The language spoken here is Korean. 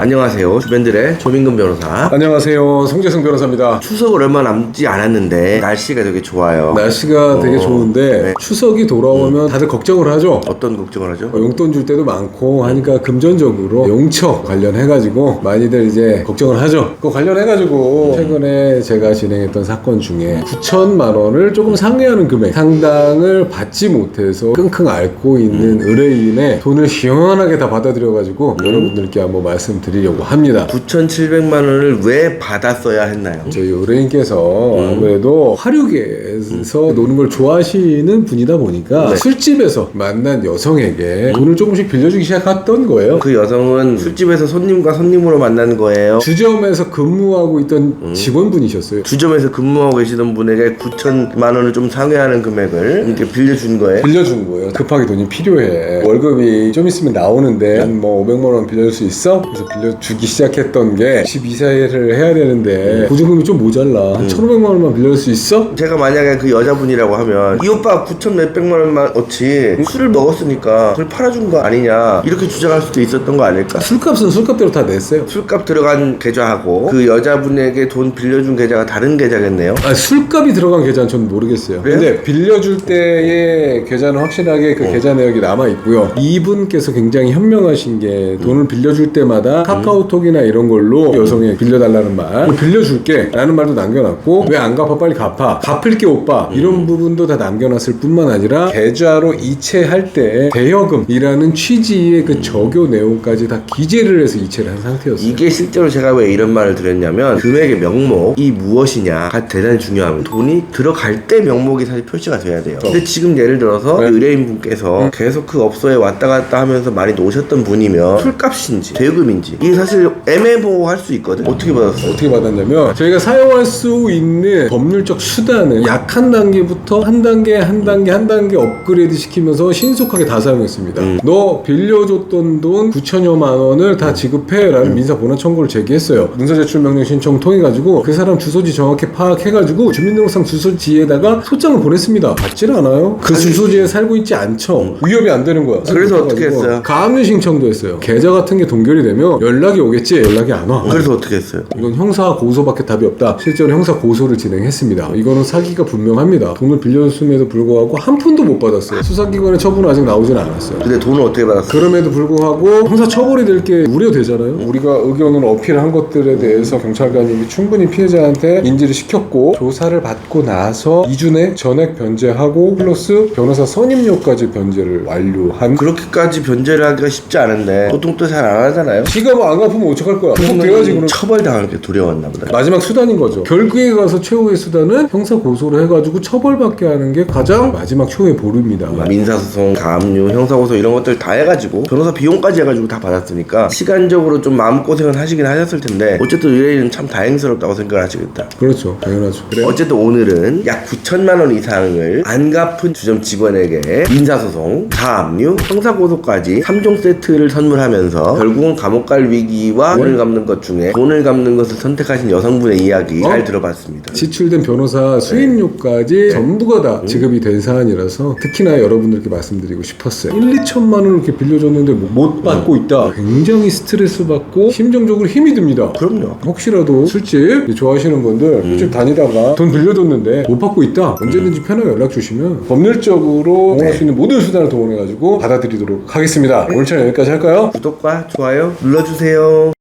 안녕하세요. 주변들의 조민근 변호사. 안녕하세요. 송재승 변호사입니다. 추석을 얼마 남지 않았는데 날씨가 되게 좋아요. 날씨가 되게 좋은데 네. 추석이 돌아오면 다들 걱정을 하죠. 어떤 걱정을 하죠? 용돈 줄 때도 많고 하니까 금전적으로 용처 관련해가지고 많이들 이제 걱정을 하죠. 그 관련해가지고 최근에 제가 진행했던 사건 중에 9천만 원을 조금 상회하는 금액 상당을 받지 못해서 끙끙 앓고 있는 의뢰인의 돈을 시원하게 다 받아들여가지고 여러분들께 한번 말씀드리 려고 합니다. 9,700만 원을 왜 받았어야 했나요? 저희 의뢰인께서 아무래도 화류계에서 노는 걸 좋아하시는 분이다 보니까 네. 술집에서 만난 여성에게 돈을 조금씩 빌려주기 시작했던 거예요. 그 여성은 술집에서 손님과 손님으로 만난 거예요. 주점에서 근무하고 있던 직원분이셨어요. 주점에서 근무하고 계시던 분에게 9천만 원을 좀 상회하는 금액을 이렇게 빌려준 거예요. 빌려준 거예요. 급하게 돈이 필요해. 월급이 좀 있으면 나오는데 한 뭐 500만 원 빌려줄 수 있어? 그래서 빌려 주기 시작했던 게 12세를 해야 되는데 보증금이 좀 모자라. 한 1,500만 원만 빌려줄 수 있어? 제가 만약에 그 여자분이라고 하면 이 오빠 9천 몇백만 원만 어치 술을 먹었으니까 그걸 팔아준 거 아니냐 이렇게 주장할 수도 있었던 거 아닐까? 술값은 술값대로 다 냈어요. 술값 들어간 계좌하고 그 여자분에게 돈 빌려준 계좌가 다른 계좌겠네요. 아, 술값이 들어간 계좌는 저는 모르겠어요. 그래요? 근데 빌려줄 때의 계좌는 확실하게 그 계좌 내역이 남아 있고요. 이분께서 굉장히 현명하신 게 돈을 빌려줄 때마다 카카오톡이나 이런 걸로 여성에 빌려달라는 말, 빌려줄게. 라는 말도 남겨놨고 왜 안 갚아? 빨리 갚아. 갚을게 오빠. 이런 부분도 다 남겨놨을 뿐만 아니라 계좌로 이체할 때 대여금이라는 취지의 그 적요 내용까지 다 기재를 해서 이체를 한 상태였어요. 이게 실제로 제가 왜 이런 말을 드렸냐면 금액의 명목이 무엇이냐가 대단히 중요합니다. 돈이 들어갈 때 명목이 사실 표시가 돼야 돼요. 근데 지금 예를 들어서 네. 의뢰인 분께서 계속 그 업소에 왔다 갔다 하면서 많이 노셨던 분이면 술값인지 대금인지 이게 사실 애매모호할 수 있거든. 어떻게 받았어? 어떻게 받았냐면 저희가 사용할 수 있는 법률적 수단을 약한 단계부터 한 단계 한 단계 한 단계 업그레이드 시키면서 신속하게 다 사용했습니다. 너 빌려줬던 돈 9천여만 원을 다 지급해라는 민사 본안 청구를 제기했어요. 문서 제출 명령 신청 통해 가지고 그 사람 주소지 정확히 파악해 가지고 주민등록상 주소지에다가 소장을 보냈습니다. 받질 않아요. 그 주소지에 살고 있지 않죠. 위협이 안 되는 거야. 그래서 어떻게 했어요? 가압류 신청도 했어요. 계좌 같은 게 동결이 되면 연락이 오겠지. 연락이 안 와. 그래서 어떻게 했어요? 이건 형사 고소밖에 답이 없다. 실제로 형사 고소를 진행했습니다. 이거는 사기가 분명합니다. 돈을 빌려줬음에도 불구하고 한 푼도 못 받았어요. 수사기관의 처분은 아직 나오진 않았어요. 근데 돈을 어떻게 받았어? 그럼에도 불구하고 형사 처벌이 될 게 우려되잖아요. 우리가 의견을 어필한 것들에 대해서 경찰관이 충분히 피해자한테 인지를 시켰고 조사를 받고 나서 이준에 전액 변제하고 플러스 변호사 선임료까지 변제를 완료한 그렇게까지 변제를 하기가 쉽지 않은데 보통 또 잘 안 하잖아요. 지가 뭐 안 갚으면 어떡할 거야? 계속 돼야지 그럼. 처벌당할 게 두려웠나 보다. 마지막 수단인 거죠. 결국에 가서 최후의 수단은 형사 고소를 해가지고 처벌받게 하는 게 가장 마지막 최후의 보루입니다. 민사소송, 가압류, 형사고소 이런 것들 다 해가지고 변호사 비용까지 해가지고 다 받았으니까 시간적으로 좀 마음고생은 하시긴 하셨을 텐데 어쨌든 의뢰인은 참 다행스럽다고 생각을 하시겠다. 그렇죠. 당연하죠. 그래. 어쨌든 오늘은 약 9천만 원 이상을 안 갚은 주점 직원에게 민사소송, 가압류, 형사고소까지 3종 세트를 선물하면서 결국은 감옥 갈 위기와 돈을 갚는 것 중에 돈을 갚는 것을 선택하신 여성분의 이야기 잘 들어봤습니다. 지출된 변호사 수임료까지 전부가 다 지급이 된 사안이라서 특히나 여러분들께 말씀드리고 싶었어요. 1, 2천만 원을 이렇게 빌려줬는데 뭐 못 받고 있다. 굉장히 스트레스 받고 심정적으로 힘이 듭니다. 그럼요. 혹시라도 술집 좋아하시는 분들 술집 다니다가 돈 빌려줬는데 못 받고 있다 언제든지 편하게 연락 주시면 법률적으로 동원할 수 있는 모든 수단을 동원해가지고 받아들이도록 하겠습니다 오늘 차는 여기까지 할까요? 구독과 좋아요 눌러 주세요.